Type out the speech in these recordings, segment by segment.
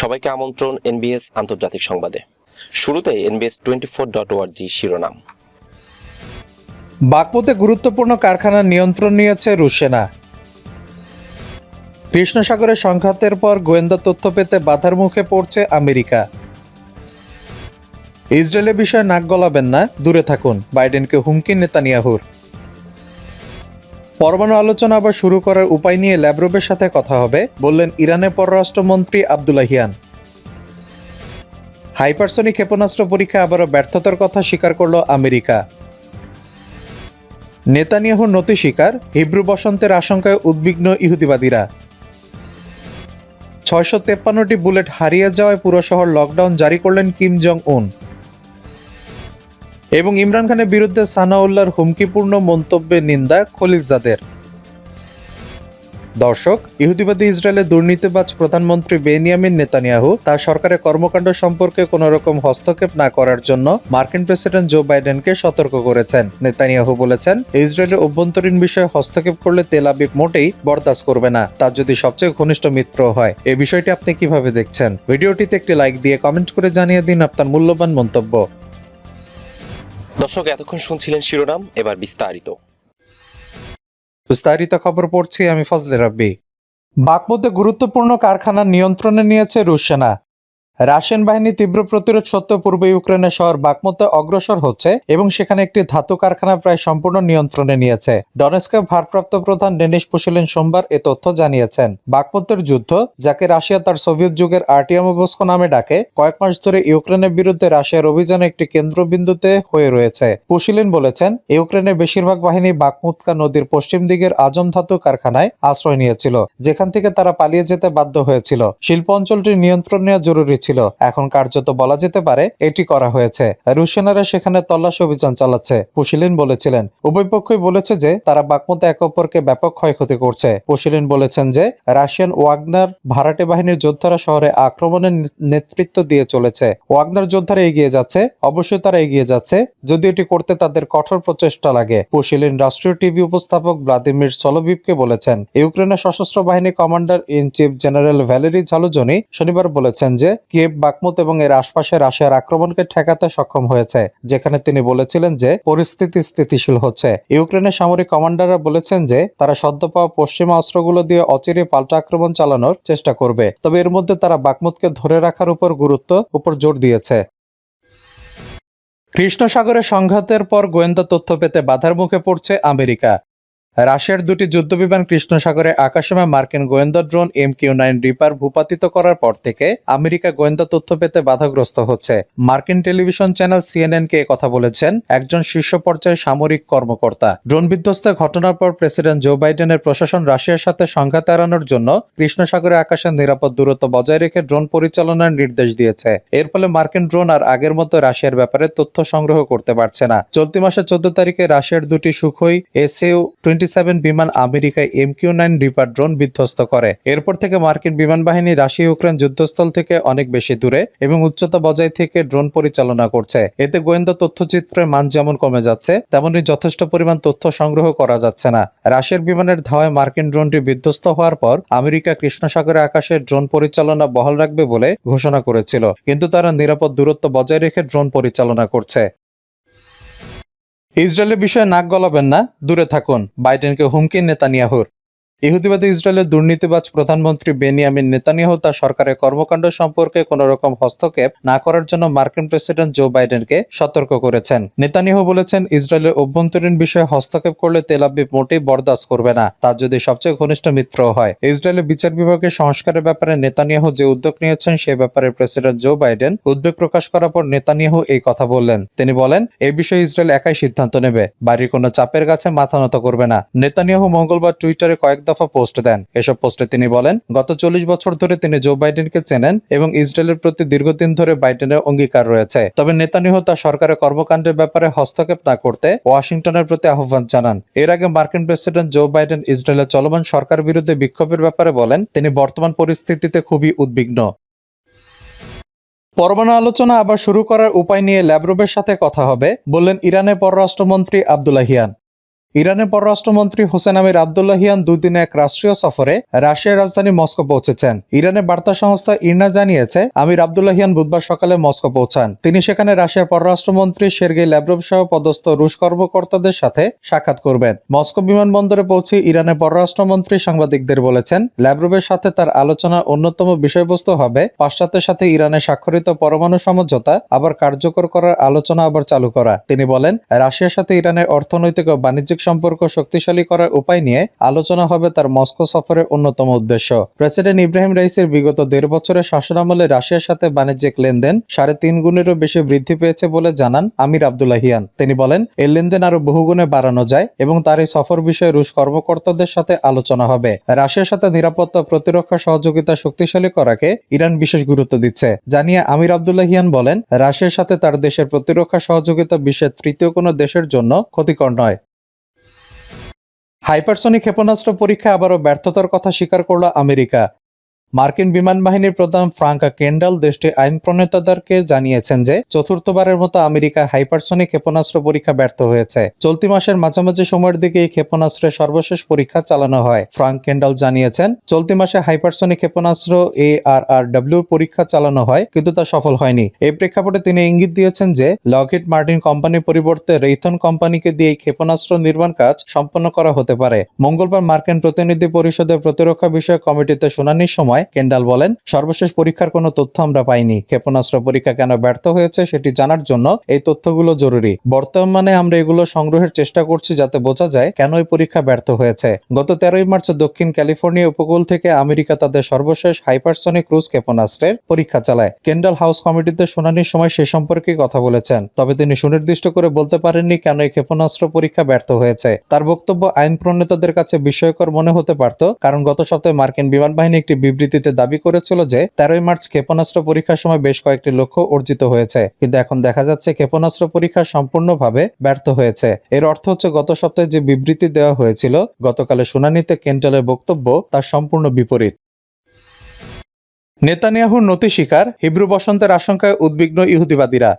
সবাইকে আমন্ত্রণ এনবিএস আন্তর্জাতিক সংবাদে। শুরুতে এনবিএস টোয়েন্টি ফোর ডট শিরোনাম। বাগপতে গুরুত্বপূর্ণ কারখানার নিয়ন্ত্রণ নিয়েছে রুশ সেনা কৃষ্ণসাগরে সংঘাতের পর গোয়েন্দা তথ্য পেতে বাধার মুখে পড়ছে আমেরিকা। ইসরায়েলের বিষয়ে নাক গলাবেন না, দূরে থাকুন, বাইডেনকে হুমকি নেতানিয়াহুর। পরমাণু আলোচনা আবার শুরু করার উপায় নিয়ে ল্যাব্রোভের সাথে কথা হবে, বললেন ইরানের পররাষ্ট্রমন্ত্রী আবদুল্লাহিয়ান হাইপারসনিক ক্ষেপণাস্ত্র পরীক্ষা আবারও ব্যর্থতার কথা স্বীকার করল আমেরিকা। নেতানিয়াহুর নতি শিকার হিব্রু বসন্তের আশঙ্কায় উদ্বিগ্ন ইহুদিবাদীরা। ছয়শো তেপ্পান্নটি বুলেট হারিয়ে যাওয়ায় পুরো শহর লকডাউন জারি করলেন কিম জং উন এবং ইমরান খানের বিরুদ্ধে সানাউল্লাহর হুমকিপূর্ণ মন্তব্যের নিন্দা খলিলজাদের। দর্শক, ইহুদিবাদী ইসরায়েলের দুর্নীতিবাজ প্রধানমন্ত্রী বেনিয়ামিন নেতানিয়াহু তার সরকারের কর্মকাণ্ড সম্পর্কে কোনো রকম হস্তক্ষেপ না করার জন্য মার্কিন প্রেসিডেন্ট জো বাইডেনকে সতর্ক করেছেন। নেতানিয়াহু বলেছেন, ইসরায়েলের অভ্যন্তরীণ বিষয়ে হস্তক্ষেপ করলে তেল আবিব মোটেই বরদাস্ত করবে না, তার যদি সবচেয়ে ঘনিষ্ঠ মিত্র হয়। এই বিষয়টি আপনি কীভাবে দেখছেন? ভিডিওটিতে একটি লাইক দিয়ে কমেন্ট করে জানিয়ে দিন আপনার মূল্যবান মন্তব্য। দর্শক, এতক্ষণ শুনছিলেন শিরোনাম, এবার বিস্তারিত। বিস্তারিত খবর পড়ছি আমি ফজলে রাব্বি। বাগমতে গুরুত্বপূর্ণ কারখানা নিয়ন্ত্রণে নিয়েছে রুশ সেনা। রাশিয়ান বাহিনী তীব্র প্রতিরোধ সত্ত্বেও পূর্ব ইউক্রেনের শহর বাকমতে অগ্রসর হচ্ছে এবং সেখানে একটি ধাতু কারখানা প্রায় সম্পূর্ণ নিয়ন্ত্রণে নিয়েছে। ডনেস্কের ভারপ্রাপ্ত প্রধান ডেনিস পুশিলেন সোমবার এ তথ্য জানিয়েছেন। বাকমতের যুদ্ধ, যাকে রাশিয়া তার সোভিয়েত যুগের আর্টিয়ামোবস্ক নামে ডাকে, কয়েক মাস ধরে ইউক্রেনের বিরুদ্ধে রাশিয়ার অভিযানে একটি কেন্দ্রবিন্দুতে হয়ে রয়েছে। পুশিলিন বলেছেন, ইউক্রেনের বেশিরভাগ বাহিনী বাকমুৎকা নদীর পশ্চিম দিকের আজম ধাতু কারখানায় আশ্রয় নিয়েছিল, যেখান থেকে তারা পালিয়ে যেতে বাধ্য হয়েছিল। শিল্প অঞ্চলটির নিয়ন্ত্রণ নেওয়া জরুরি ছিল এখন কার্যত বলা যেতে পারে এটি করা হয়েছে। রুশ সেখানে তল্লাশি অভিযান চালাচ্ছে, পুশিলিন বলেছিলেন। উভয় পক্ষই বলেছে যে, তারা বাকমতে একে অপরকে ব্যাপক ক্ষয়ক্ষতি করছে। পুশিলিন বলেছেন যে, রাশিয়ান ওয়াগনার ভাড়াটে বাহিনীর যোদ্ধারা শহরে আক্রমণের নেতৃত্ব দিয়ে চলেছে। ওয়াগনার যোদ্ধারা এগিয়ে যাচ্ছে, অবশ্যই তারা এগিয়ে যাচ্ছে, যদি এটি করতে তাদের কঠোর প্রচেষ্টা লাগে। পুশিলিন রাষ্ট্রীয় টিভি উপস্থাপক ভ্লাদিমির সলোভিভকে বলেছেন, ইউক্রেনের সশস্ত্র বাহিনী commander in chief general Valery Zaluzhny শনিবার বলেছেন যে কিয়েভ বাকমুত এবং এর আশপাশে রাশিয়ার আক্রমণকে ঠেকাতে সক্ষম হয়েছে, যেখানে তিনি বলেছিলেন যে পরিস্থিতি স্থিতিশীল হচ্ছে। ইউক্রেনের সামরিক কমান্ডাররা বলেছেন যে তারা সদ্য পাওয়া পশ্চিমা অস্ত্রগুলো দিয়ে অচিরে পাল্টা আক্রমণ চালানোর চেষ্টা করবে, তবে এর মধ্যে তারা বাকমুতকে ধরে রাখার উপর গুরুত্ব, উপর জোর দিয়েছে। কৃষ্ণ সাগরে সংঘাতের পর গোয়েন্দা তথ্য পেতে বাধার মুখে পড়ছে আমেরিকা। রাশিয়ার দুটি যুদ্ধবিমান কৃষ্ণ সাগরে আকাশমে মার্কিন গোয়েন্দা drone M Q nine Reaper ভূপাতিত করার পর থেকে আমেরিকা গোয়েন্দা তথ্য পেতে বাধাগ্রস্ত হচ্ছে। মার্কিন টেলিভিশন চ্যানেল সিএনএন কে কথা বলেছেন, একজন শীর্ষ পর্যায়ে সামরিক কর্মকর্তা। ড্রোন বিধ্বস্তের ঘটনার পর প্রেসিডেন্ট জো বাইডেনের প্রশাসন রাশিয়ার সাথে সংঘাত এড়ানোর জন্য কৃষ্ণ সাগরে আকাশে নিরাপদ দূরত্ব বজায় রেখে ড্রোন পরিচালনার নির্দেশ দিয়েছে। এর ফলে মার্কিন ড্রোন আর আগের মতো রাশিয়ার ব্যাপারে তথ্য সংগ্রহ করতে পারছে না। চলতি মাসের চোদ্দ তারিখে রাশিয়ার দুটি সুখই এসইউ টোয়েন্টি সেভেন বিমান আমেরিকায় M Q nine Reaper drone বিধ্বস্ত করে। এরপর থেকে মার্কিন বিমান বাহিনী রাশিয়া ইউক্রেন যুদ্ধস্থল থেকে অনেক বেশি দূরে এবং উচ্চতা বজায় থেকে ড্রোন পরিচালনা করছে। এতে গোয়েন্দা তথ্যচিত্রের মান যেমন কমে যাচ্ছে তেমনি যথেষ্ট পরিমাণ তথ্য সংগ্রহ করা যাচ্ছে না। রাশিয়ার বিমানের ধাওয়ায় মার্কিন ড্রোনটি বিধ্বস্ত হওয়ার পর আমেরিকা কৃষ্ণ সাগরে আকাশে ড্রোন পরিচালনা বহাল রাখবে বলে ঘোষণা করেছিল। কিন্তু তারা নিরাপদ দূরত্ব বজায় রেখে ড্রোন পরিচালনা করছে। ইসরায়েলের বিষয়ে নাক গলাবেন না দূরে থাকুন বাইডেনকে হুমকি নেতানিয়াহুর। ইহুদিবাদী ইসরায়েলের দুর্নীতিবাজ প্রধানমন্ত্রী বেনিয়ামিন নেতানিয়াহু তার সরকারের কর্মকাণ্ড সম্পর্কে কোন রকম হস্তক্ষেপ না করার জন্য মার্কিন প্রেসিডেন্ট জো বাইডেনকে সতর্ক করেছেন। নেতানিয়াহু বলেছেন, ইসরায়েলের অভ্যন্তরীণ বিষয়ে হস্তক্ষেপ করলে তেল আবিব মোটেই বরদাস্ত করবে না, তার যদি সবচেয়ে ঘনিষ্ঠ মিত্র হয়। ইসরায়েলের বিচার বিভাগের সংস্কারের ব্যাপারে নেতানিয়াহু যে উদ্যোগ নিয়েছেন, সে ব্যাপারে প্রেসিডেন্ট জো বাইডেন উদ্বেগ প্রকাশ করার পর নেতানিয়াহু এই কথা বললেন। তিনি বলেন, এ বিষয়ে ইসরায়েল একাই সিদ্ধান্ত নেবে, বাড়ির কোনো চাপের কাছে মাথা নত করবে না। নেতানিয়াহু মঙ্গলবার টুইটারে কয়েক দফা পোস্ট দেন। এসব পোস্টে তিনি বলেন, গত চল্লিশ বছর ধরে তিনি জো বাইডেনকে চেনেন এবং ইসরায়েলের প্রতি দীর্ঘদিন ধরে বাইডেনের অঙ্গীকার রয়েছে। তবে নেতানিয়াহু তার সরকারের কর্মকাণ্ডের ব্যাপারে হস্তক্ষেপ না করতে ওয়াশিংটনের প্রতি আহ্বান জানান। এর আগে মার্কিন প্রেসিডেন্ট জো বাইডেন ইসরায়েলের চলমান সরকার বিরুদ্ধে বিক্ষোভের ব্যাপারে বলেন, তিনি বর্তমান পরিস্থিতিতে খুবই উদ্বিগ্ন। পরমাণু আলোচনা আবার শুরু করার উপায় নিয়ে ল্যাব্রোভের সাথে কথা হবে, বললেন ইরানের পররাষ্ট্রমন্ত্রী আবদুল্লাহিয়ান ইরানের পররাষ্ট্রমন্ত্রী হোসেন আমির আবদুল্লাহিয়ান দুদিনে এক রাষ্ট্রীয় সফরে রাশিয়ার রাজধানী মস্কো পৌঁছেছেন। ইরানের বার্তা সংস্থা ইরনা জানিয়েছে, আমির আবদুল্লাহিয়ান বুধবার সকালে মস্কো পৌঁছান। তিনি সেখানে রাশিয়ার পররাষ্ট্রমন্ত্রী সের্গেই ল্যাব্রভ সহ পদস্থ রুশ কর্মকর্তাদের সাথে সাক্ষাৎ করবেন। মস্কো বিমানবন্দরে পৌঁছে ইরানের পররাষ্ট্রমন্ত্রী সাংবাদিকদের বলেছেন ল্যাব্রভের সাথে তার আলোচনার অন্যতম বিষয়বস্তু হবে পাশ্চাত্যের সাথে ইরানের স্বাক্ষরিত পরমাণু সমঝোতা, আবার কার্যকর করার আলোচনা আবার চালু করা। তিনি বলেন, রাশিয়ার সাথে ইরানের অর্থনৈতিক ও বাণিজ্যিক সম্পর্ক শক্তিশালী করার উপায় নিয়ে আলোচনা হবে তার মস্কো সফরের অন্যতম উদ্দেশ্য। প্রেসিডেন্ট ইব্রাহিম রাইসের বিগত দেড় বছরের শাসনামলে রাশিয়ার সাথে বাণিজ্যিক লেনদেন সাড়ে তিন গুণেরও বেশি বৃদ্ধি পেয়েছে বলে জানান আমির আবদুল্লাহিয়ান তিনি বলেন, এই লেনদেন আরও বহুগুণে বাড়ানো যায় এবং তার এই সফর বিষয়ে রুশ কর্মকর্তাদের সাথে আলোচনা হবে। রাশিয়ার সাথে নিরাপত্তা প্রতিরক্ষা সহযোগিতা শক্তিশালী করাকে ইরান বিশেষ গুরুত্ব দিচ্ছে। জানিয়ে আমির আবদুল্লাহিয়ান বলেন, রাশিয়ার সাথে তার দেশের প্রতিরক্ষা সহযোগিতা বিশ্বের তৃতীয় কোনো দেশের জন্য ক্ষতিকর নয়। হাইপারসনিক ক্ষেপণাস্ত্র পরীক্ষায় আবারও ব্যর্থতার কথা স্বীকার করল আমেরিকা। মার্কিন বিমান বাহিনীর প্রধান ফ্রাঙ্কা কেন্ডাল দেশটির আইন প্রণেতাদেরকে জানিয়েছেন যে চতুর্থবারের মতো আমেরিকা হাইপারসনিক ক্ষেপণাস্ত্র পরীক্ষা ব্যর্থ হয়েছে। চলতি মাসের মাঝামাঝি সময়ের দিকে এই ক্ষেপণাস্ত্রের সর্বশেষ পরীক্ষা চালানো হয়। ফ্রাঙ্ক কেন্ডাল জানিয়েছেন, চলতি মাসে হাইপারসনিক ক্ষেপণাস্ত্র এ আর আর ডাব্লিউ পরীক্ষা চালানো হয়, কিন্তু তা সফল হয়নি। এই প্রেক্ষাপটে তিনি ইঙ্গিত দিয়েছেন যে লকেট মার্টিন কোম্পানির পরিবর্তে রেইথন কোম্পানিকে দিয়ে এই ক্ষেপণাস্ত্র নির্মাণ কাজ সম্পন্ন করা হতে পারে। মঙ্গলবার মার্কিন প্রতিনিধি পরিষদের প্রতিরক্ষা বিষয়ক কমিটিতে শুনানির সময় কেন্ডাল বলেন, সর্বশেষ পরীক্ষার কোনো তথ্য আমরা পাইনি। ক্ষেপণাস্ত্র পরীক্ষা কেন ব্যর্থ হয়েছে সেটি জানার জন্য এই তথ্যগুলো জরুরি। বর্তমানে আমরা এগুলো সংগ্রহের চেষ্টা করছি যাতে বোঝা যায় কেন এই পরীক্ষা ব্যর্থ হয়েছে। গত তেরোই মার্চ দক্ষিণ ক্যালিফোর্নিয়া উপকূল থেকে আমেরিকা তাদের সর্বশেষ হাইপারসনিক ক্রুজ ক্ষেপণাস্ত্রের পরীক্ষা চালায়। কেন্ডাল হাউস কমিটিতে শুনানির সময় সে সম্পর্কে কথা বলেছেন, তবে তিনি সুনির্দিষ্ট করে বলতে পারেননি কেন এই ক্ষেপণাস্ত্র পরীক্ষা ব্যর্থ হয়েছে। তার বক্তব্য আইন প্রণেতাদের কাছে বিস্ময়কর মনে হতে পারত, কারণ গত সপ্তাহে মার্কিন বিমান বাহিনী একটি বিবৃতিতে দাবি করেছিল যে, তেরোই মার্চ ক্ষেপণাস্ত্র পরীক্ষার সময় বেশ কয়েকটি লক্ষ্য অর্জিত হয়েছে। কিন্তু এখন দেখা যাচ্ছে ক্ষেপণাস্ত্র পরীক্ষা সম্পূর্ণভাবে ব্যর্থ হয়েছে। এর অর্থ হচ্ছে গত সপ্তাহে যে বিবৃতি দেওয়া হয়েছিল, গতকালের শুনানিতে কেন্টালের বক্তব্য তার সম্পূর্ণ বিপরীত। নেতানিয়াহুর নতি শিকার হিব্রু বসন্তের আশঙ্কায় উদ্বিগ্ন ইহুদিবাদীরা।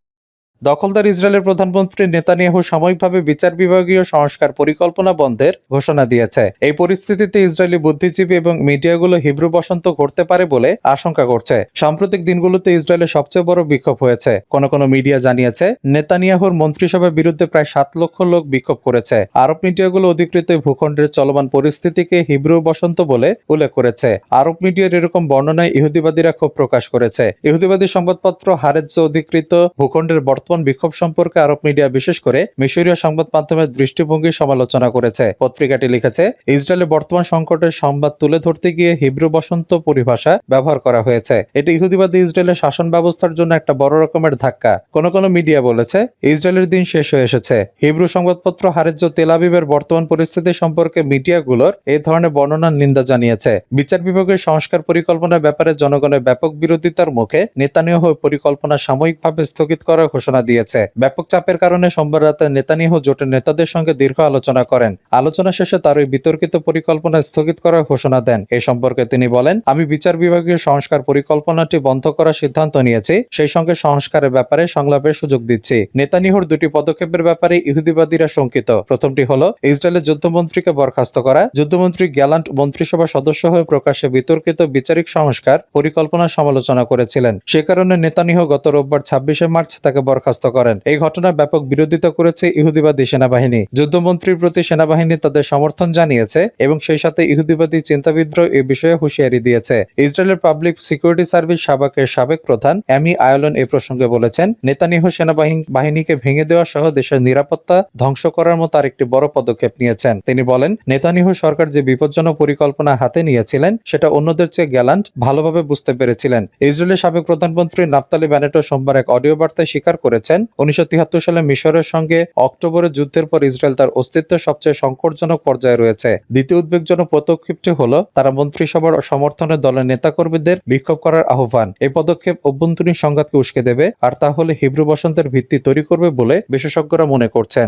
দখলদার ইসরায়েলের প্রধানমন্ত্রী নেতানিয়াহু সাময়িকভাবে বিচার বিভাগীয় সংস্কার পরিকল্পনা বন্ধের ঘোষণা দিয়েছে। এই পরিস্থিতিতে ইসরায়েলি বুদ্ধিজীবী এবং মিডিয়াগুলো হিব্রু বসন্ত ঘটতে পারে বলে আশঙ্কা করছে। সাম্প্রতিক দিনগুলোতে ইসরায়েলের সবচেয়ে বড় বিক্ষোভ হয়েছে। কোন কোন মিডিয়া জানিয়েছে, নেতানিয়াহুর মন্ত্রিসভার বিরুদ্ধে প্রায় সাত লক্ষ লোক বিক্ষোভ করেছে। আরব মিডিয়াগুলো অধিকৃত ভূখণ্ডের চলমান পরিস্থিতিকে হিব্রু বসন্ত বলে উল্লেখ করেছে। আরব মিডিয়ার এরকম বর্ণনায় ইহুদিবাদীরা ক্ষোভ প্রকাশ করেছে। ইহুদিবাদী সংবাদপত্র হারেজ অধিকৃত ভূখণ্ডের বর্তমান বিক্ষোভ সম্পর্কে আরব মিডিয়া বিশেষ করে মিশরীয় সংবাদ মাধ্যমের দৃষ্টিভঙ্গি সমালোচনা করেছে। পত্রিকাটি লিখেছে, ইসরায়েলের বর্তমান সংকটের সংবাদ তুলে ধরতে গিয়ে হিব্রু বসন্ত পরিভাষা ব্যবহার করা হয়েছে। এটি ইহুদিবাদী ইসরায়েলের শাসন ব্যবস্থার জন্য একটা বড় রকমের ধাক্কা। কোন কোন মিডিয়া বলেছে, ইসরায়েলের দিন শেষ হয়ে এসেছে। হিব্রু সংবাদপত্র হারেজ তেলাবিবের বর্তমান পরিস্থিতি সম্পর্কে মিডিয়াগুলোর এই ধরনের বর্ণনার নিন্দা জানিয়েছে। বিচার বিভাগের সংস্কার পরিকল্পনার ব্যাপারে জনগণের ব্যাপক বিরোধিতার মুখে নেতানিয়াহু পরিকল্পনা সাময়িকভাবে স্থগিত করার ঘোষণা দিয়েছে। ব্যাপক চাপের কারণে সোমবার রাতে নেতানিয়াহু জোটের নেতাদের সঙ্গে দীর্ঘ আলোচনা করেন। আলোচনা শেষে তার ওই বিতর্কিত পরিকল্পনা স্থগিত করার ঘোষণা দেন। এই সম্পর্কে তিনি বলেন, আমি বিচার বিভাগীয় সংস্কার পরিকল্পনাটি বন্ধ করার সিদ্ধান্ত নিয়েছি। সেই সঙ্গে সংস্কারের ব্যাপারে সংলাপের সুযোগ দিচ্ছি। নেতানিয়াহুর দুটি পদক্ষেপের ব্যাপারে ইহুদিবাদীরা শঙ্কিত। প্রথমটি হলো, ইসরায়েলের যুদ্ধমন্ত্রীকে বরখাস্ত করা। যুদ্ধমন্ত্রী গ্যালান্ট মন্ত্রিসভা সদস্য হয়ে প্রকাশ্যে বিতর্কিত বিচারিক সংস্কার পরিকল্পনা সমালোচনা করেছিলেন। সে কারণে নেতানিয়াহু গত রোববার ছাব্বিশে মার্চ তাকে বরখাস্ত করেন। এই ঘটনার ব্যাপক বিরোধিতা করেছে ইহুদিবাদী সেনাবাহিনী। যুদ্ধমন্ত্রীর প্রতি সেনাবাহিনী তাদের সমর্থন জানিয়েছে এবং সেই সাথে ইহুদিবাদী চিন্তাবিদ্র এ বিষয়ে হুঁশিয়ারি দিয়েছে। ইসরায়েলের পাবলিক সিকিউরিটি সার্ভিস সাবাকের সাবেক প্রধান অ্যামি আয়লন এই প্রসঙ্গে বলেছেন, নেতানিয়াহু সেনাবাহিনী বাহিনীকে ভেঙে দেওয়া সহ দেশের নিরাপত্তা ধ্বংস করার মতো আরেকটি বড় পদক্ষেপ নিয়েছেন। তিনি বলেন, নেতানিয়াহু সরকার যে বিপজ্জনক পরিকল্পনা হাতে নিয়েছিলেন, সেটা অন্যদের চেয়ে গ্যালান্ট, ভালোভাবে বুঝতে পেরেছিলেন। ইসরায়েলের সাবেক প্রধানমন্ত্রী নাফতালি ব্যানেটো সোমবার এক অডিও বার্তায় স্বীকার করেছেন। উনিশশো সালে মিশরের সঙ্গে অক্টোবরের যুদ্ধের পর ইসরায়েল তার অস্তিত্বের সবচেয়ে সংকটজনক পর্যায়ে রয়েছে। দ্বিতীয় উদ্বেগজনক পদক্ষেপটি হল, তারা মন্ত্রিসভার সমর্থনে দলের নেতাকর্মীদের বিক্ষোভ করার আহ্বান। এই পদক্ষেপ অভ্যন্তরীণ সংঘাতকে উস্কে দেবে, আর তা হলে হিব্রু বসন্তের ভিত্তি তৈরি করবে বলে বিশেষজ্ঞরা মনে করছেন।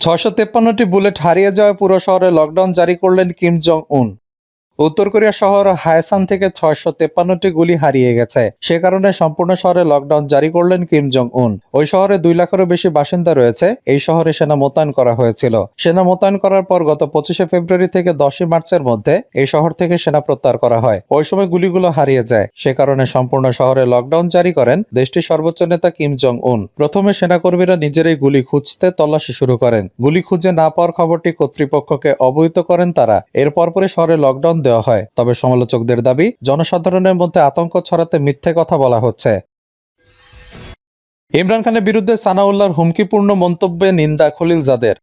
ছয়শো তেপ্পান্নটি বুলেট হারিয়ে যাওয়া পুরো শহরে লকডাউন জারি করলেন কিম জং উন উত্তর কোরিয়া শহর হায়সান থেকে ছয়শো তেপ্পান্নটি গুলি হারিয়ে গেছে। সে কারণে সম্পূর্ণ শহরে লকডাউন জারি করলেন কিম জং উন ওই শহরে দুই লাখেরও বেশি বাসিন্দা রয়েছে। এই শহরে সেনা মোতায়েন করা হয়েছিল। সেনা মোতায়েন করার পর গত পঁচিশে ফেব্রুয়ারি থেকে দশই মার্চের মধ্যে এই শহর থেকে সেনা প্রত্যাহার করা হয়। ওই সময় গুলিগুলো হারিয়ে যায়। সে কারণে সম্পূর্ণ শহরে লকডাউন জারি করেন দেশটির সর্বোচ্চ নেতা কিম জং উন প্রথমে সেনাকর্মীরা নিজেরাই গুলি খুঁজতে তল্লাশি শুরু করেন। গুলি খুঁজে না পাওয়ার খবরটি কর্তৃপক্ষকে অবহিত করেন তারা। এর পরপরই শহরে লকডাউন দেওয়া হয়। তবে সমালোচকদের দাবি, জনসাধারণের মধ্যে আতঙ্ক ছড়াতে মিথ্যে কথা বলা হচ্ছে। ইমরান খানের বিরুদ্ধে সানাউল্লাহর হুমকিপূর্ণ মন্তব্যে নিন্দা খলিলজাদের।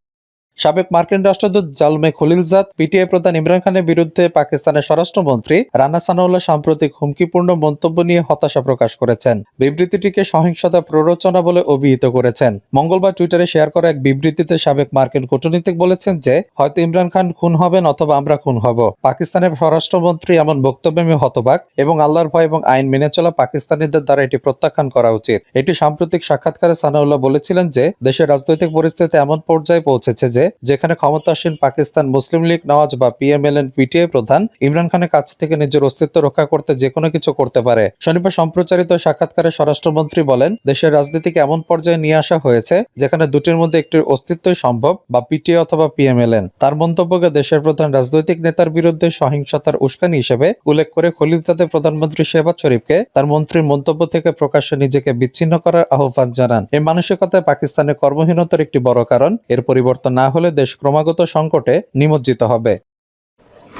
সাবেক মার্কিন রাষ্ট্রদূত জালমে খলিলজাদ, পিটিআই প্রধান ইমরান খানের বিরুদ্ধে পাকিস্তানের স্বরাষ্ট্রমন্ত্রী রানা সানাউল্লাহ সাম্প্রতিক হুমকিপূর্ণ মন্তব্য নিয়ে হতাশা প্রকাশ করেছেন। বিবৃতিটিকে সহিংসতা প্ররোচনা বলে অভিহিত করেছেন। মঙ্গলবার টুইটারে শেয়ার করা এক বিবৃতিতে সাবেক মার্কিন কূটনীতিক বলেছেন যে, হয়তো ইমরান খান খুন হবেন অথবা আমরা খুন হব। পাকিস্তানের স্বরাষ্ট্রমন্ত্রী এমন বক্তব্যে আমি হতবাক এবং আল্লাহর ভয় এবং আইন মেনে চলা পাকিস্তানিদের দ্বারা এটি প্রত্যাখ্যান করা উচিত। এটি সাম্প্রতিক সাক্ষাৎকারে সানাউল্লাহ বলেছিলেন যে, দেশের রাজনৈতিক পরিস্থিতি এমন পর্যায়ে পৌঁছেছে যে যেখানে ক্ষমতাসীন পাকিস্তান মুসলিম লীগ, নওয়াজ বা পিএমএলএন পিটিআই প্রধান ইমরান খানের কাছ থেকে নিজের অস্তিত্ব রক্ষা করতে যে কোনো কিছু করতে পারে। শনিবার সম্প্রচারিত সাক্ষাৎকারে স্বরাষ্ট্রমন্ত্রী বলেন, দেশের রাজনীতিকে এমন পর্যায়ে নিয়ে আসা হয়েছে, যেখানে দুটির মধ্যে একটির অস্তিত্বই সম্ভব, বা পিটিআই অথবা পিএমএলএন তার মন্তব্যকে দেশের প্রধান রাজনৈতিক নেতার বিরুদ্ধে সহিংসতার উস্কানি হিসেবে উল্লেখ করে খলিলজাদে প্রধানমন্ত্রী শেহবাজ শরীফকে তার মন্ত্রীর মন্তব্য থেকে প্রকাশ্যে নিজেকে বিচ্ছিন্ন করার আহ্বান জানান। এই মানসিকতায় পাকিস্তানের কর্মহীনতার একটি বড় কারণ, এর পরিবর্তন না হলে দেশ ক্রমাগত সংকটে নিমজ্জিত হবে।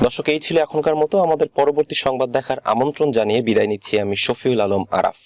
দর্শক, এই ছিল এখনকার মতো। আমাদের পরবর্তী সংবাদ দেখার আমন্ত্রণ জানিয়ে বিদায় নিচ্ছি আমি শফিউল আলম আরাফ।